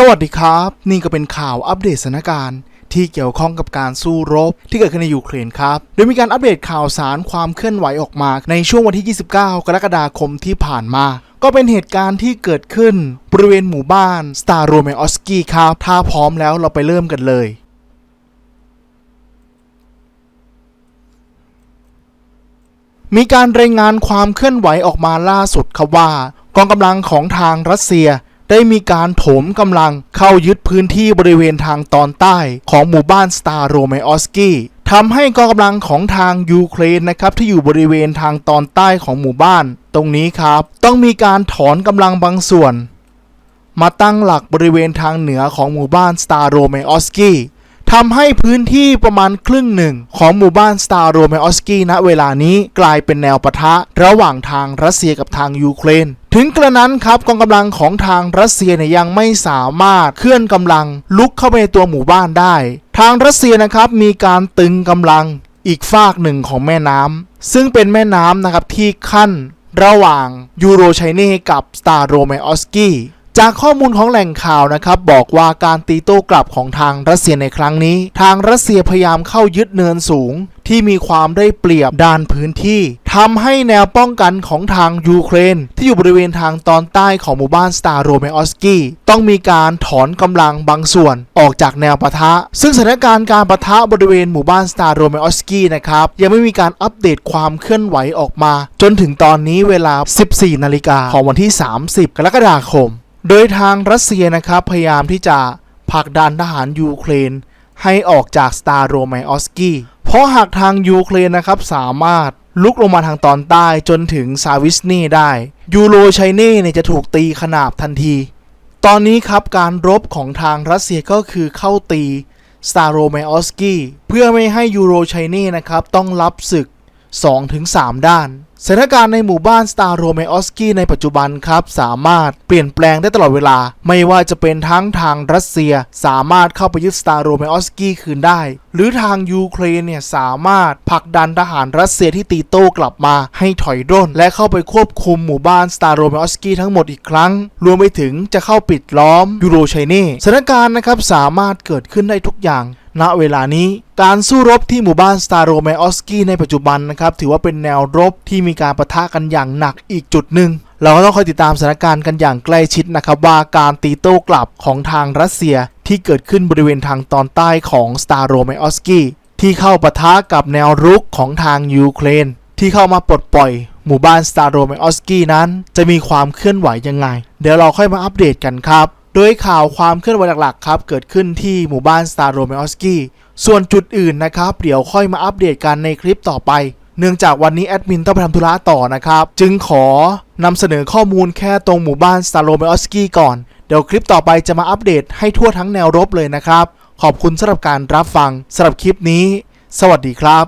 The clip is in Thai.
สวัสดีครับ นี่ก็เป็นข่าวอัปเดตสถานการณ์ที่เกี่ยวข้องกับการสู้รบที่เกิดขึ้นในยูเครนครับ โดยมีการอัปเดตข่าวสารความเคลื่อนไหวออกมา ในช่วงวันที่ 29 กรกฎาคมที่ผ่านมา ก็เป็นเหตุการณ์ที่เกิดขึ้น บริเวณหมู่บ้านสตาร์โรเมออสกี้ครับ ถ้าพร้อมแล้วเราไปเริ่มกันเลยมีการรายงานความเคลื่อนไหวออกมาล่าสุดครับว่ากองกำลังของทางรัสเซีย ได้มีการโถมกำลังเข้ายึดพื้นที่บริเวณทางตอนใต้ของหมู่บ้านสตาร์โรเมออสกี้ทำให้กองกำลังของทางยูเครนนะครับที่อยู่บริเวณทางตอนใต้ของหมู่บ้าน ตรงนี้ครับ ต้องมีการถอนกำลังบางส่วน มาตั้งหลักบริเวณทางเหนือของหมู่บ้านสตาร์โรเมออสกี้ทำให้พื้นที่ประมาณครึ่งหนึ่งของหมู่บ้านสตาร์โรเมออสกี้ณเวลานี้กลายเป็นแนวปะทะ ระหว่างทางรัสเซียกับทางยูเครนถึงกระนั้นครับกองกำลังของทางรัสเซียเนี่ยยังไม่สามารถเคลื่อนกำลังลุกเข้าไปในตัวหมู่บ้านได้ ทางรัสเซียนะครับมีการตึงกำลังอีกฝากหนึ่งของแม่น้ำซึ่งเป็นแม่น้ำนะครับที่ขั้นระหว่างยูโรไชเน่กับสตาร์โรเมออสกี้ จากข้อมูลของแหล่งข่าวนะครับบอกว่าการตีโต้กลับของทางรัสเซียในครั้งนี้ ทางรัสเซียพยายามเข้ายึดเนินสูง ที่มีความได้เปรียบด้านพื้นที่ทำให้แนวป้องกันของทางยูเครน ที่อยู่บริเวณทางตอนใต้ของหมู่บ้านสตาร์โรเมออสกี้ต้องมีการถอนกำลังบางส่วนออกจากแนวปะทะ ซึ่งสถานการณ์การปะทะบริเวณหมู่บ้านสตาร์โรเมออสกี้นะครับยังไม่มีการอัปเดตความเคลื่อนไหวออกมา จนถึงตอนนี้เวลา 14 นาฬิกาของวันที่ 30 กรกฎาคม โดยทางรัสเซียนะครับพยายามที่จะผลักดันทหารยูเครน ให้ออกจากสตาร์โรไมออสกี้ เพราะหากทางยูเครนนะครับสามารถลุกลงมาทางตอนใต้จนถึงซาวิสนีได้ยูโรไชเน่เนี่ยจะถูกตีขนาบทันที ตอนนี้ครับการรบของทางรัสเซียก็คือเข้าตีสตาร์โรไมออสกี้เพื่อไม่ให้ยูโรไชเน่นะครับต้องรับศึก 2-3 ด้านสถานการณ์ในหมู่บ้านสตาร์โรเมออสกี้ในปัจจุบันครับ สามารถเปลี่ยนแปลงได้ตลอดเวลา ไม่ว่าจะเป็นทั้งทางรัสเซีย สามารถเข้าไปยึดสตาร์โรเมออสกี้คืนได้ หรือทางยูเครนเนี่ยสามารถผลักดันทหารรัสเซียที่ตีโต้กลับมาให้ถอยร่น และเข้าไปควบคุมหมู่บ้านสตาร์โรเมออสกี้ทั้งหมดอีกครั้ง รวมไปถึงจะเข้าปิดล้อมยูโรไชเน่สถานการณ์นะครับสามารถเกิดขึ้นได้ทุกอย่าง ณเวลานี้ การสู้รบที่หมู่บ้านสตารโรเมออสกี้ในปัจจุบันนะครับถือว่าเป็นแนวรบที่มีการประทะกันอย่างหนักอีกจุดหนึ่งเราก็ต้องคอยติดตามสถานการณ์กันอย่างใกล้ชิดนะครับว่าการตีโต้กลับของทางรัสเซียที่เกิดขึ้นบริเวณทางตอนใต้ของสตารโรเมออสกี้ที่เข้าปะทะกับแนวรุกของทางยูเครน ที่เข้ามาปลดปล่อยหมู่บ้านสตารโรเมออสกี้นั้น จะมีความเคลื่อนไหวยังไง เดี๋ยวเราค่อยมาอัปเดตกันครับ โดยข่าวความเคลื่อนไหวหลักๆครับเกิดขึ้นที่หมู่บ้านสตาร์โรเมออสกี้ส่วนจุดอื่นนะครับเดี๋ยวค่อยมาอัปเดตกันในคลิปต่อไป เนื่องจากวันนี้แอดมินต้องไปทำธุระต่อนะครับ จึงขอนำเสนอข้อมูลแค่ตรงหมู่บ้านสตาร์โรเมออสกี้ก่อน เดี๋ยวคลิปต่อไปจะมาอัปเดตให้ทั่วทั้งแนวรบเลยนะครับ ขอบคุณสำหรับการรับฟังสำหรับคลิปนี้ สวัสดีครับ